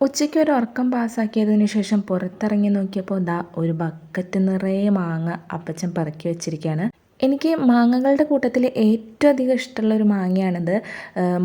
ഉച്ചയ്ക്ക് ഒരു ഉറക്കം പാസ്സാക്കിയതിന് ശേഷം പുറത്തിറങ്ങി നോക്കിയപ്പോൾ ദാ ഒരു ബക്കറ്റ് നിറയെ മാങ്ങ അപ്പച്ചൻ പറക്കി വെച്ചിരിക്കുകയാണ് എനിക്ക് മാങ്ങകളുടെ കൂട്ടത്തിൽ ഏറ്റവും അധികം ഇഷ്ടമുള്ള ഒരു മാങ്ങയാണിത്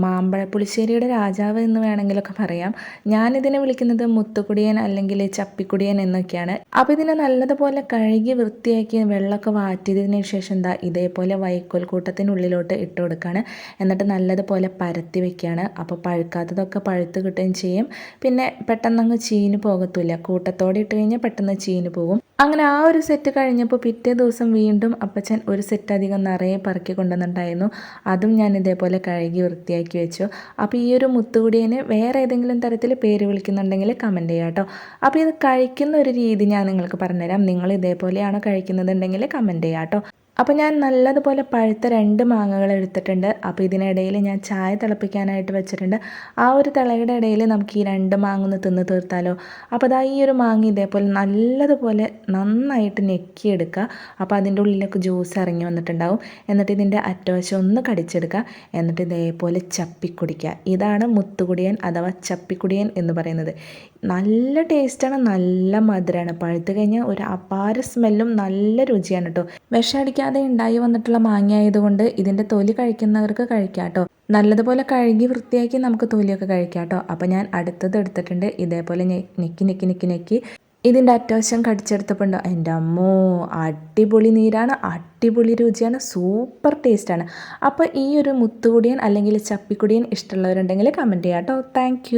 മാമ്പഴ പുളിശ്ശേരിയുടെ രാജാവ് എന്ന് വേണമെങ്കിലൊക്കെ പറയാം. ഞാനിതിനെ വിളിക്കുന്നത് മുത്തുകുടിയൻ അല്ലെങ്കിൽ ചപ്പിക്കുടിയൻ എന്നൊക്കെയാണ്. അപ്പോൾ ഇതിനെ നല്ലതുപോലെ കഴുകി വൃത്തിയാക്കി വെള്ളമൊക്കെ വാറ്റിയതിന് ശേഷം എന്താ ഇതേപോലെ വൈക്കോൽ കൂട്ടത്തിനുള്ളിലോട്ട് ഇട്ട് കൊടുക്കുകയാണ് എന്നിട്ട് നല്ലതുപോലെ പരത്തി വെക്കുകയാണ് അപ്പോൾ പഴുക്കാത്തതൊക്കെ പഴുത്ത് കിട്ടുകയും ചെയ്യും. പിന്നെ പെട്ടെന്നങ്ങ് ചീന് പോകത്തില്ല. കൂട്ടത്തോടെ ഇട്ട് കഴിഞ്ഞാൽ പെട്ടെന്ന് ചീന് പോകും. അങ്ങനെ ആ ഒരു സെറ്റ് കഴിഞ്ഞപ്പോൾ പിറ്റേ ദിവസം വീണ്ടും അപ്പച്ചൻ ഒരു സെറ്റ് അധികം നിറയെ പറക്കി കൊണ്ടുവന്നിട്ടുണ്ടായിരുന്നു. അതും ഞാൻ ഇതേപോലെ കഴുകി വൃത്തിയാക്കി വെച്ചു. അപ്പോൾ ഈ ഒരു മുത്തുകുടിയനെ വേറെ ഏതെങ്കിലും തരത്തിൽ പേര് വിളിക്കുന്നുണ്ടെങ്കിൽ കമന്റ് ചെയ്യാം കേട്ടോ. അപ്പോൾ ഇത് കഴിക്കുന്ന ഒരു രീതി ഞാൻ നിങ്ങൾക്ക് പറഞ്ഞുതരാം. നിങ്ങൾ ഇതേപോലെയാണോ കഴിക്കുന്നതുണ്ടെങ്കിൽ കമന്റ് ചെയ്യാം കേട്ടോ. അപ്പോൾ ഞാൻ നല്ലതുപോലെ പഴുത്ത രണ്ട് മാങ്ങകൾ എടുത്തിട്ടുണ്ട്. അപ്പോൾ ഇതിനിടയിൽ ഞാൻ ചായ തിളപ്പിക്കാനായിട്ട് വെച്ചിട്ടുണ്ട്. ആ ഒരു തിളയുടെ ഇടയിൽ നമുക്ക് ഈ രണ്ട് മാങ്ങ ഒന്ന് തിന്ന് തീർത്താലോ? അപ്പോൾ അതാ ഈ ഒരു മാങ്ങ ഇതേപോലെ നല്ലതുപോലെ നന്നായിട്ട് ഞെക്കിയെടുക്കുക. അപ്പോൾ അതിന്റെ ഉള്ളിലൊക്കെ ജ്യൂസ് ഇറങ്ങി വന്നിട്ടുണ്ടാവും. എന്നിട്ട് ഇതിന്റെ അറ്റവശം ഒന്ന് കടിച്ചെടുക്കുക. എന്നിട്ട് ഇതേപോലെ ചപ്പിക്കുടിക്കുക. ഇതാണ് മുത്തുകുടിയൻ അഥവാ ചപ്പിക്കുടിയൻ എന്ന് പറയുന്നത്. നല്ല ടേസ്റ്റാണ് നല്ല മധുരമാണ് പഴുത്ത് കഴിഞ്ഞാൽ ഒരു അപാര സ്മെല്ലും നല്ല രുചിയാണ് കേട്ടോ. വിഷമടിക്കാതെ ഉണ്ടായി വന്നിട്ടുള്ള മാങ്ങ ആയതുകൊണ്ട് ഇതിന്റെ തൊലി കഴിക്കുന്നവർക്ക് കഴിക്കാം കേട്ടോ നല്ലതുപോലെ കഴുകി വൃത്തിയാക്കി നമുക്ക് തൊലിയൊക്കെ കഴിക്കാം കേട്ടോ അപ്പോൾ ഞാൻ അടുത്തത് എടുത്തിട്ടുണ്ട്. ഇതേപോലെ ഞെക്കി ഞെക്കി ഞെക്കി ഞെക്കി. ഇതിന്റെ അത്യാവശ്യം കടിച്ചെടുത്തപ്പോണ്ടോ? എന്റെ അമ്മോ അടിപൊളി നീരാണ്. അടിപൊളി രുചിയാണ്. സൂപ്പർ ടേസ്റ്റാണ് അപ്പോൾ ഈ ഒരു മുത്തുകുടിയൻ അല്ലെങ്കിൽ ചപ്പിക്കുടിയൻ ഇഷ്ടമുള്ളവരുണ്ടെങ്കിൽ കമന്റ് ചെയ്യാം കേട്ടോ താങ്ക്